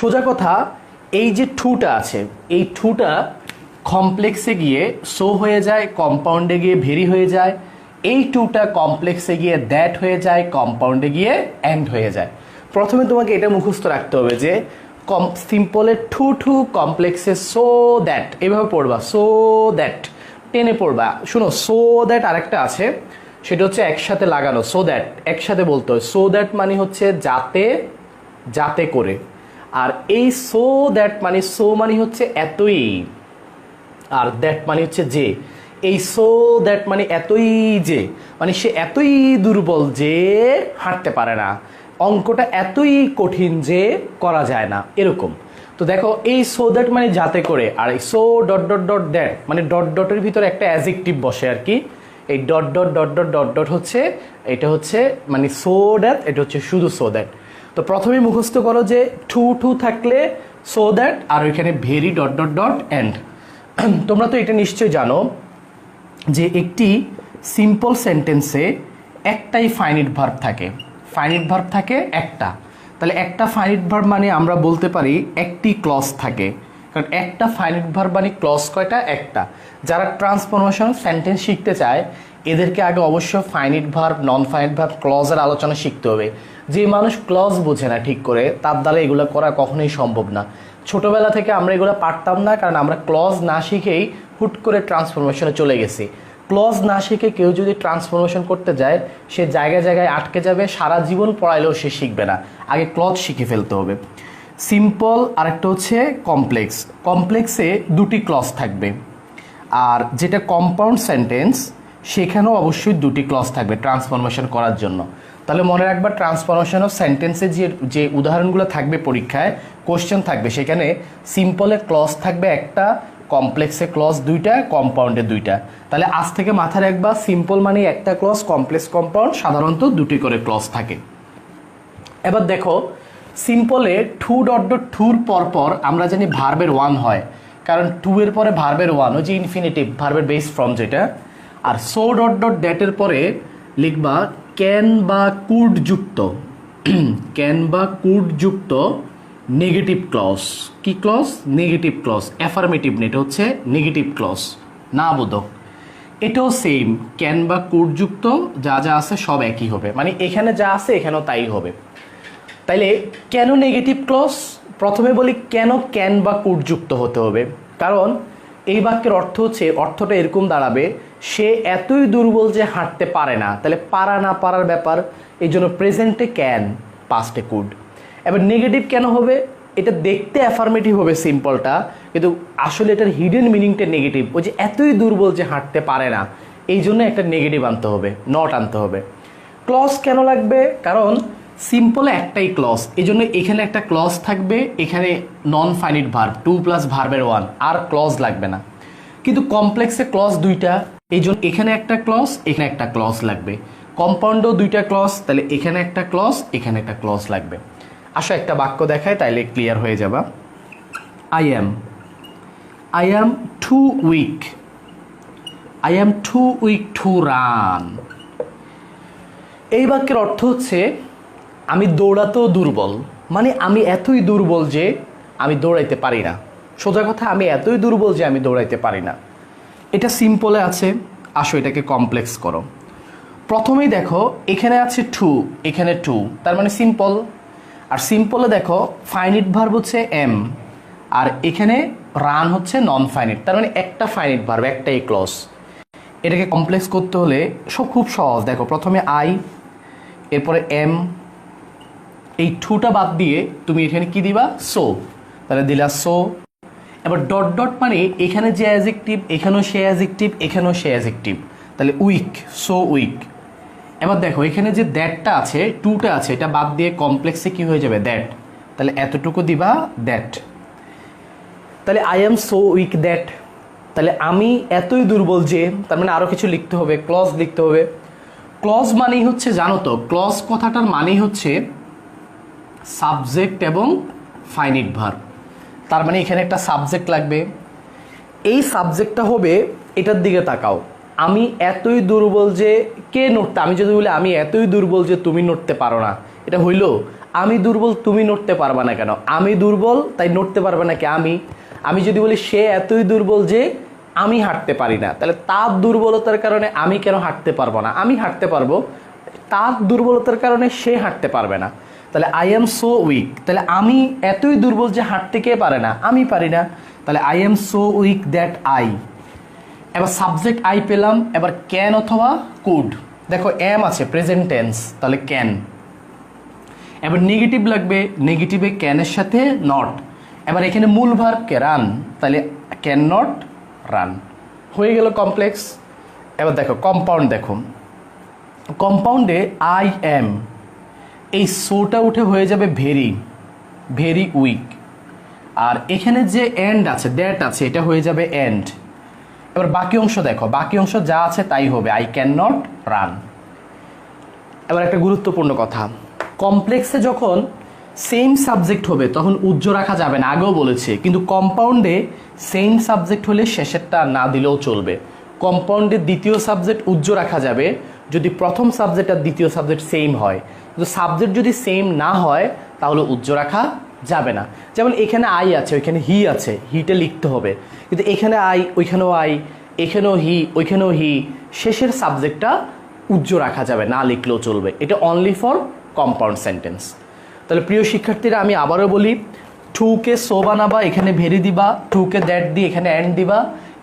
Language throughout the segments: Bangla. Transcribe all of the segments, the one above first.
সোজা কথা, এই যে ঠুটা আছে, এই ঠুটা কমপ্লেক্সে গিয়ে সো হয়ে যায়, কম্পাউন্ডে গিয়ে ভেরি হয়ে যায়, এই টুটা কমপ্লেক্সে গিয়ে দ্যাট হয়ে যায়, কম্পাউন্ডে গিয়ে অ্যান্ড হয়ে যায়। প্রথমে তোমাকে এটা মুখস্থ রাখতে হবে যে, কম সিম্পলের ঠু ঠু কমপ্লেক্সে সো দ্যাট, এভাবে পড়বা, সো দ্যাট, টেনে পড়বা। শুনো, সো দ্যাট আরেকটা আছে, সেটা হচ্ছে একসাথে লাগানো, সো দ্যাট, একসাথে বলতে হয়। সো দ্যাট মানে হচ্ছে যাতে যাতে করে। আর এই সো দ্যাট মানে সো মানে হচ্ছে এতই, আর দ্যাট মানে হচ্ছে যে। এই সো দ্যাট মানে এতই যে মানে সে এতই দুর্বল যে হাঁটতে পারে না। অঙ্কটা এতই কঠিন যে করা যায় না, এরকম। তো দেখো, এই সো দ্যাট মানে যাতে করে, আর এই so dot dot dot that মানে ডট ডটের ভিতরে একটা অ্যাজেক্টিভ বসে আর কি। এই dot dot dot dot dot dot হচ্ছে, এটা হচ্ছে মানে সো দ্যাট এটা হচ্ছে শুধু সো দ্যাট তো প্রথমে মুখস্থ করো যে টু টু থাকলে সো দ্যাট আর ওইখানে very dot dot dot and তোমরা তো এটা নিশ্চয়ই জানো যে একটি সিম্পল সেন্টেন্সে একটাই ফাইনিট ভার্ব থাকে। ফাইনিট ভার্ব থাকে একটা। তাহলে একটা ফাইনিট ভার্ব মানে আমরা বলতে পারি একটি ক্লজ থাকে। কারণ একটা ফাইনিট ভার্ব মানে ক্লজ কয়টা? একটা। যারা ট্রান্সফরমেশন সেন্টেন্স শিখতে চায় এদেরকে আগে অবশ্য finite verb non finite verb ক্লজের আলোচনা শিখতে হবে। যে মানুষ ক্লজ বোঝে না ঠিক করে, তার দ্বারা এগুলো করা কখনোই সম্ভব না। ছোটবেলা থেকে আমরা এগুলো পারতাম না, কারণ আমরা ক্লজ না শিখেই হুট করে ট্রান্সফরমেশনে চলে গেছি। ক্লজ না শিখে কেউ যদি ট্রান্সফরমেশন করতে যায়, সে জায়গায় জায়গায় আটকে যাবে, সারা জীবন পড়াইলেও সে শিখবে না। আগে ক্লজ শিখে ফেলতে হবে। সিম্পল আরেকটা হচ্ছে কমপ্লেক্স কমপ্লেক্সে দুটি ক্লজ থাকবে। আর যেটা কম্পাউন্ড সেন্টেন্স সেখানেও অবশ্যই দুটি ক্লস থাকবে ট্রান্সফরমেশন করার জন্য। তাহলে মনে রাখবা ট্রান্সফরমেশন অফ সেন্টেন্সে যে যে উদাহরণগুলো থাকবে পরীক্ষায় কোশ্চেন থাকবে সেখানে সিম্পলে ক্লজ থাকবে একটা কমপ্লেক্সে ক্লজ দুইটা কম্পাউন্ডে দুইটা। তাহলে আজ থেকে মাথায় রাখবা সিম্পল মানে একটা ক্লস কমপ্লেক্স কম্পাউন্ড সাধারণত দুটি করে ক্লজ থাকে। এবার দেখো সিম্পলে টু ডট ডট টুর পর পর আমরা জানি ভার্বের ওয়ান হয়। কারণ টু এর পরে ভার্বের ওয়ান ওই যে ইনফিনিটিভ ভার্বের বেস ফর্ম যেটা আর সো ডট ডট ড্যাটের পরে লিখবা ক্যান বা কুড যুক্ত। ক্যান বা কুড যুক্ত নেগেটিভ ক্লস কি ক্লস নেগেটিভ ক্লস অ্যাফার্মেটিভ না এটা হচ্ছে নেগেটিভ ক্লস না বোধক। এটাও সেম ক্যান বা কুড যুক্ত, যা যা আছে সব একই হবে। মানে এখানে যা আছে, এখানেও তাই হবে। তাইলে কেন নেগেটিভ ক্লস প্রথমে বলি কেন ক্যান বা কুট যুক্ত হতে হবে। কারণ এই বাক্যের অর্থ হচ্ছে, অর্থটা এরকম দাঁড়াবে সে এতই দুর্বল যে হাঁটতে পারে না। তাহলে পারা না পারার ব্যাপার, এই জন্য প্রেজেন্টে ক্যান পাস্টে কুড এবার নেগেটিভ কেন হবে? এটা দেখতে অ্যাফার্মেটিভ হবে সিম্পলটা কিন্তু আসলে এটার হিডেন মিনিংটা নেগেটিভ ওই যে এতই দুর্বল যে হাঁটতে পারে না, এই জন্য একটা নেগেটিভ আনতে হবে নট আনতে হবে। ক্লস কেন লাগবে? কারণ সিম্পল একটাই ক্লস এই জন্য এখানে একটা ক্লস থাকবে, এখানে non finite verb to plus ভার্বের ওয়ান আর ক্লজ লাগবে না। কিন্তু কমপ্লেক্সে ক্লস দুইটা এই জন্য এখানে একটা ক্লস এখানে একটা ক্লস লাগবে। কম্পাউন্ডও দুইটা ক্লস তাহলে এখানে একটা ক্লস এখানে একটা ক্লস লাগবে। আসো একটা বাক্য দেখায় তাইলে ক্লিয়ার হয়ে যাবা। I am I am too weak I am too weak to run এই বাক্যের অর্থ হচ্ছে, আমি দৌড়াতেও দুর্বল। মানে আমি এতই দুর্বল যে আমি দৌড়াইতে পারি না। সোজা কথা, আমি এতই দুর্বল যে আমি দৌড়াইতে পারি না। এটা সিম্পলে আছে, আসো এটাকে কমপ্লেক্স করো। প্রথমেই দেখো, এখানে আছে টু এখানে টু তার মানে সিম্পল আর সিম্পলে দেখো ফাইনিট ভার্ব হচ্ছে এম আর এখানে রান হচ্ছে নন ফাইনিট তার মানে একটা ফাইনিট ভার্ব একটাই ক্লস এটাকে কমপ্লেক্স করতে হলে সব খুব সহজ, দেখো প্রথমে আই এরপরে এম এই টুটা বাদ দিয়ে তুমি এখানে কি দিবা? সো তাহলে দিলা সো এবার ডট ডট মানে এখানে যে অ্যাজেক্টিভ এখানেও সে অ্যাজেক্টিভ এখানেও সে অ্যাজেক্টিভ তাহলে উইক সো উইক এবার দেখো, এখানে যে দ্যাটটা আছে টুটা আছে, এটা বাদ দিয়ে কমপ্লেক্সে কি হয়ে যাবে? দ্যাট তাহলে এতটুকু দিবা দ্যাট তাহলে I am so weak that তাহলে আমি এতই দুর্বল যে, তার মানে আরও কিছু লিখতে হবে ক্লজ লিখতে হবে। ক্লজ মানেই হচ্ছে, জানো তো ক্লজ কথাটার মানেই হচ্ছে সাবজেক্ট এবং ফাইনিট ভার্ব তার মানে এখানে একটা সাবজেক্ট লাগবে। এই সাবজেক্টটা হবে, এটার দিকে তাকাও। আমি এতই দুর্বল যে কে নড়তে, আমি যদি বলি আমি এতই দুর্বল যে তুমি নড়তে পারো না, এটা হইল, আমি দুর্বল তুমি নড়তে পারবা না কেন? আমি দুর্বল, তাই নড়তে পারবে না কি আমি? আমি যদি বলি সে এতই দুর্বল যে আমি হাঁটতে পারি না, তাহলে তার দুর্বলতার কারণে আমি কেন হাঁটতে পারব না? আমি হাঁটতে পারব, তার দুর্বলতার কারণে সে হাঁটতে পারবে না। তাহলে আই এম সো উইক তাহলে আমি এতই দুর্বল যে হাঁটতে কে পারে না? আমি পারি না। তাহলে I am so weak that I এবার সাবজেক্ট আই পেলাম, এবার ক্যান অথবা কুড দেখো এম আছে প্রেজেন্ট টেন্স তাহলে ক্যান এবার নেগেটিভ লাগবে নেগেটিভে ক্যানের সাথে নট এবার এখানে মূল ভার্বকে রান তাহলে ক্যান নট রান হয়ে গেল কমপ্লেক্স এবার দেখো কম্পাউন্ড দেখো। কম্পাউন্ডে আই এম এই সোটা উঠে হয়ে যাবে ভেরি ভেরি উইক। আর এখানে যে এন্ড আছে দ্যাট আছে, এটা হয়ে যাবে এন্ড এবার বাকি অংশ দেখো, বাকি অংশ যা আছে তাই হবে আই ক্যান নট রান এবার একটা গুরুত্বপূর্ণ কথা কমপ্লেক্সে যখন সেম সাবজেক্ট হবে, তখন উজ্জ্ব রাখা যাবে না, আগেও বলেছে, কিন্তু কম্পাউন্ডে সেম সাবজেক্ট হলে শেষেরটা না দিলেও চলবে। কম্পাউন্ডে দ্বিতীয় সাবজেক্ট উজ্জ্ব রাখা যাবে, যদি প্রথম সাবজেক্ট আর দ্বিতীয় সাবজেক্ট সেম হয়। কিন্তু সাবজেক্ট যদি সেম না হয়, তাহলে উজ্জ্ব রাখা যাবে না। যেমন এখানে আই আছে, ওইখানে হি আছে হিটা লিখতে হবে। কিন্তু এখানে আই ওইখানেও আই এখানেও হি ওইখানেও হি শেষের সাবজেক্টটা উজ্জ্ব রাখা যাবে, না লিখলেও চলবে। এটা অনলি ফর কম্পাউন্ড সেন্টেন্স তাহলে প্রিয় শিক্ষার্থীরা, আমি আবারও বলি টুকে সো বানাবা এখানে ভেরি দিবা টুকে দ্যাট দিয়ে এখানে অ্যান্ড দিবা।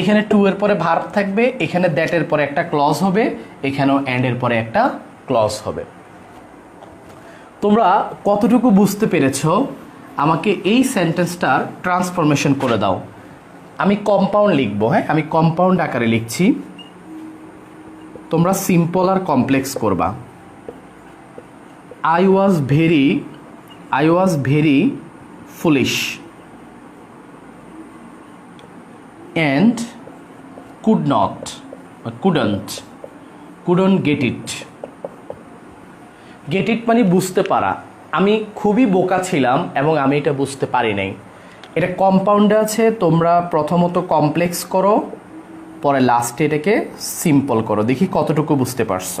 এখানে টু এর পরে ভার্ব থাকবে, এখানে দ্যাটের পরে একটা ক্লজ হবে, এখানেও অ্যান্ডের পরে একটা ক্লজ হবে। তোমরা কতটুকু বুঝতে পেরেছ? আমাকে এই সেন্টেন্সটার ট্রান্সফরমেশন করে দাও। আমি কম্পাউন্ড লিখব হ্যাঁ? আমি কম্পাউন্ড আকারে লিখছি। তোমরা সিম্পল আর কমপ্লেক্স করবা। I was very I was very foolish and could not couldn't couldn't get it get it মানে বুঝতে পারা। আমি খুবই বোকা ছিলাম এবং আমি এটা বুঝতে পারি নাই। এটা কম্পাউন্ডে আছে, তোমরা প্রথমত কমপ্লেক্স করো, পরে লাস্টে এটাকে সিম্পল করো। দেখি কতটুকু বুঝতে পারছ।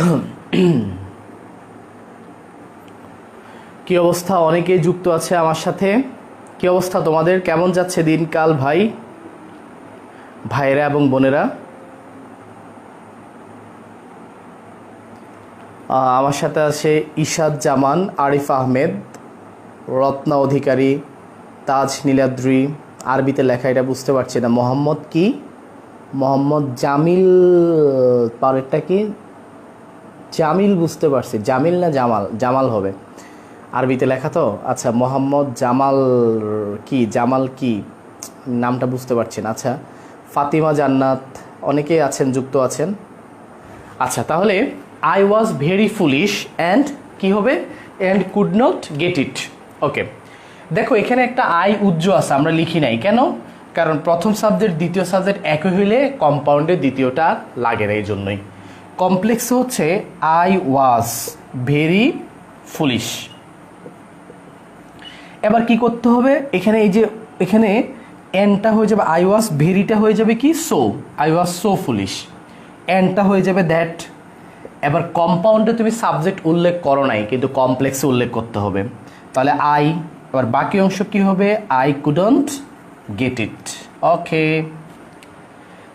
কি অবস্থা? অনেকেই যুক্ত আছে আমার সাথে। কি অবস্থা তোমাদের? কেমন যাচ্ছে দিনকাল ভাই? ভাইরা এবং বোনেরা? আমার সাথে আছে ইশাদ জামান, আরিফ আহমেদ, রত্না অধিকারী, তাজ নীলাদ্রি। আরবিতে লেখা, এটা বুঝতে পারছি না। মোহাম্মদ কি? মোহাম্মদ জামিল পারেরটা কি? জামিল বুঝতে পারছি। জামিল না জামাল? জামাল হবে। আরবিতে লেখা তো? আচ্ছা মোহাম্মদ জামাল কি? জামাল কি? নামটা বুঝতে পারছেন আচ্ছা ফাতিমা জান্নাত, অনেকেই আছেন, যুক্ত আছেন। আচ্ছা তাহলে I was very foolish and কি হবে? And could not get it okay দেখো, এখানে একটা আই উজ্জ্ব আছে, আমরা লিখি নাই। কেন? কারণ প্রথম সাবজেক্ট দ্বিতীয় সাবজেক্ট একই হইলে কম্পাউন্ডে দ্বিতীয়টা লাগে না, এই জন্যই। কমপ্লেক্স হচ্ছে আই ওয়াজ ভেরি ফুলিশ। এবার কি করতে হবে? এখানে এই যে, এখানে এনটা হয়ে যাবে আই ওয়াজ, ভেরিটা হয়ে যাবে কি? So, I was so foolish. এনটা হয়ে যাবে দ্যাট। এবার কম্পাউন্ডে তুমি সাবজেক্ট উল্লেখ করো নাই, কিন্তু কমপ্লেক্সে উল্লেখ করতে হবে। তাহলে আই, এবার বাকি অংশ কি হবে? I couldn't get it. Okay.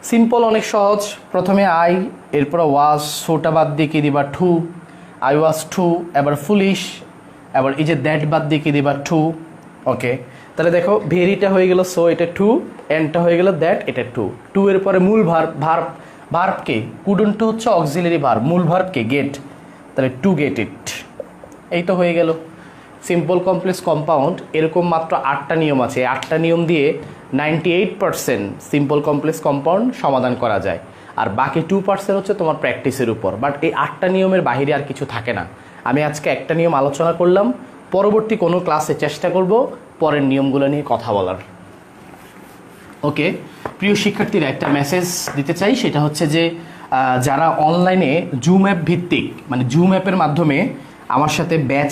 Simple অনেক সহজ। প্রথমে আই এরপর ওয়াজ সোটা বাদ দিয়ে কি দিবা? টু আই ওয়াজ টু এবার ফুলিশ এবার এই যে দ্যাট বাদ দিয়ে কি দিবা? টু ওকে তাহলে দেখো, ভেরিটা হয়ে গেল সো এটা টু এনটা হয়ে গেল দ্যাট এটা টু টু এর পরে মূল ভার ভার ভার্বকে কুডন টু হচ্ছে অক্সিলারি ভার মূল ভার্বকে গেট তাহলে টু গেট ইট এই তো হয়ে গেল। সিম্পল কমপ্লেক্স কম্পাউন্ড এরকম মাত্র আটটা নিয়ম আছে। আটটা নিয়ম দিয়ে ninety eight percent simple complex compound সমাধান করা যায়। আর বাকি টু পার্সেন্ট হচ্ছে তোমার প্র্যাকটিসের উপর। বাট এই আটটা নিয়মের বাইরে আর কিছু থাকে না। আমি আজকে একটা নিয়ম আলোচনা করলাম। পরবর্তী কোনো ক্লাসে চেষ্টা করব পরের নিয়মগুলো নিয়ে কথা বলার। ওকে, প্রিয় শিক্ষার্থীরা, একটা মেসেজ দিতে চাই। সেটা হচ্ছে যে যারা অনলাইনে জুম অ্যাপ ভিত্তিক মানে জুম অ্যাপের মাধ্যমে আমার সাথে ব্যাচ